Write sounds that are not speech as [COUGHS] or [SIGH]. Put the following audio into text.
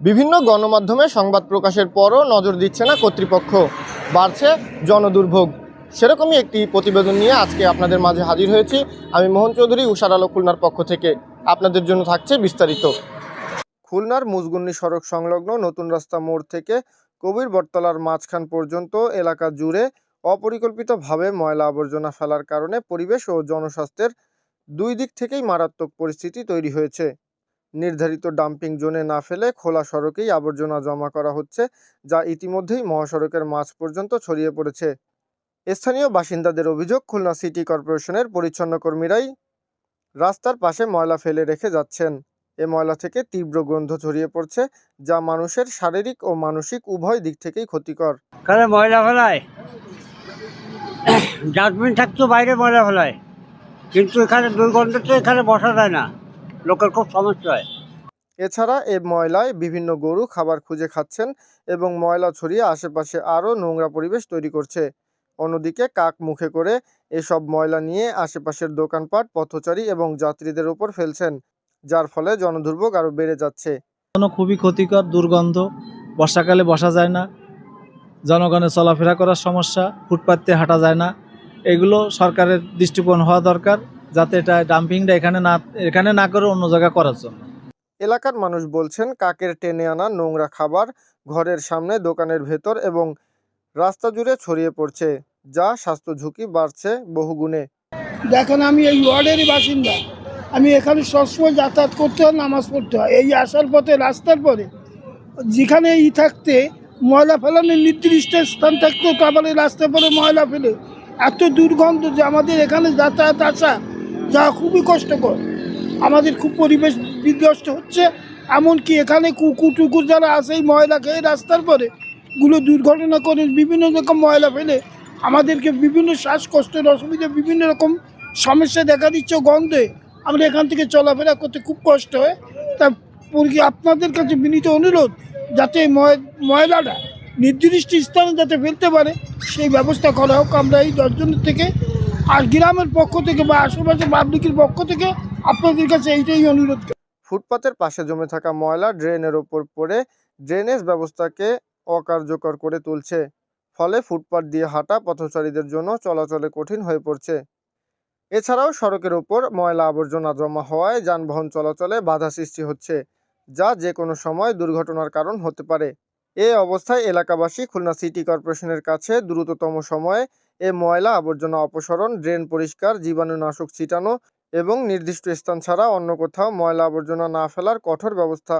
বিভিন্ন গণমাধ্যমে সংবাদ প্রকাশের পরও নজর দিচ্ছে না কর্তৃপক্ষ। বাড়ছে জনদুর্ভোগ। সেরকমই একটি প্রতিবেদন নিয়ে আজকে আপনাদের মাঝে হাজির হয়েছি। আমি মোহন চৌধুরী উষার আলো খুলনার পক্ষ থেকে। আপনাদের জন্য থাকছে বিস্তারিত। খুলনার মুজগুন্নি সড়ক সংলগ্ন নতুন রাস্তা মোড় থেকে কবির বটতলার মাঝখান পর্যন্ত এলাকা জুড়ে অপরিকল্পিতভাবে ময়লা আবর্জনা ফেলার কারণে পরিবেশ ও জনস্বাস্থ্যের দুই দিক থেকেই মারাত্মক পরিস্থিতি তৈরি হয়েছে। নির্ধারিত ডাম্পিং জোনে না ফেলে খোলা সড়কেই আবর্জনা জমা করা হচ্ছে, যা ইতিমধ্যেই মহাসড়কের মাঝ পর্যন্ত ছড়িয়ে পড়েছে। স্থানীয় বাসিন্দাদের অভিযোগ, খুলনা সিটি কর্পোরেশনের পরিচ্ছন্ন কর্মীরাই রাস্তার পাশে ময়লা ফেলে রেখে যাচ্ছেন। এ ময়লা থেকে তীব্র গন্ধ ছড়িয়ে পড়ছে, যা মানুষের শারীরিক ও মানসিক উভয় দিক থেকেই ক্ষতিকর। এখানে ময়লা ফেলায়? [COUGHS] ডাস্টবিন থাকতো বাইরে ময়লা ফেলায়, কিন্তু এখানে দুর্গন্ধতে এখানে বসা যায় না। লোকের খুব সমস্যা হয়। এছাড়া এ ময়লায় বিভিন্ন গরু খাবার খুঁজে খাচ্ছেন এবং ময়লা ছড়িয়ে আশেপাশে আরও নোংরা পরিবেশ তৈরি করছে। অন্যদিকে কাক মুখে করে এসব ময়লা নিয়ে আশেপাশের দোকানপাট পথচারী এবং যাত্রীদের ওপর ফেলছেন যার ফলে জনদুর্ভোগ আরও বেড়ে যাচ্ছে। খুবই ক্ষতিকর দুর্গন্ধ বর্ষাকালে বসা যায় না জনগণের চলাফেরা করার সমস্যা ফুটপাতে হাঁটা যায় না এগুলো সরকারের দৃষ্টিকোণ হওয়া দরকার। যাতে এটা ডাম্পিংটা এখানে না এখানে না করে অন্য জায়গায় করার জন্য। এলাকার মানুষ বলছেন কাকের টেনে আনা নোংরা খাবার ঘরের সামনে দোকানের ভেতর এবং রাস্তা জুড়ে ছড়িয়ে পড়ছে যা স্বাস্থ্য ঝুঁকি বাড়ছে বহুগুণে। দেখেন আমি এই ওয়ার্ডেরই বাসিন্দা। আমি এখানে সবসময় যাতায়াত করতে হয় নামাজ পড়তে হয়। এই আসার পথে রাস্তার পরে যেখানে ই থাকতে ময়লা ফেলানোর নির্দিষ্ট স্থান থাকতো তারপরে রাস্তার পরে ময়লা ফেলে। এত দুর্গন্ধ যে আমাদের এখানে যাতায়াত আসা যা খুবই কষ্টকর। আমাদের খুব পরিবেশ বিধ্বস্ত হচ্ছে। এমনকি এখানে কুকুর টুকুর যারা আসে এই ময়লা খেয়ে রাস্তার পরে গুলো দুর্ঘটনা করে বিভিন্ন রকম ময়লা ফেলে, আমাদেরকে বিভিন্ন শ্বাসকষ্টের অসুবিধা, বিভিন্ন রকম সমস্যা দেখা দিচ্ছে গন্ধে। আমরা এখান থেকে চলাফেরা করতে খুব কষ্ট হয়। তা আপনাদের কাছে বিনীত অনুরোধ, যাতে ময়লাটা নির্দিষ্ট স্থানে যাতে ফেলতে পারে, সেই ব্যবস্থা করা হোক। আমরা এই দশজনের থেকে আর গ্রামের পক্ষ থেকে বা আশেপাশে পাবলিকের পক্ষ থেকে আপনাদের কাছে এইটাই অনুরোধ। ফুটপাতের পাশে জমে থাকা ময়লা ড্রেনের ওপর পড়ে ড্রেনেজ ব্যবস্থাকে অকার্যকর করে তুলছে। ফলে ফুটপাত দিয়ে হাঁটা পথচারীদের জন্য চলাচলে কঠিন হয়ে পড়ছে। এছাড়াও সড়কের ওপর ময়লা আবর্জনা জমা হওয়ায় যানবাহন চলাচলে বাধা সৃষ্টি হচ্ছে, যা যে কোনো সময় দুর্ঘটনার কারণ হতে পারে। এ অবস্থায় এলাকাবাসী খুলনা সিটি কর্পোরেশনের কাছে দ্রুততম সময়ে এ ময়লা আবর্জনা অপসরণ, ড্রেন পরিষ্কার, জীবাণুনাশক ছিটানো এবং নির্দিষ্ট স্থান ছাড়া অন্য কোথাও ময়লা আবর্জনা না ফেলার কঠোর ব্যবস্থা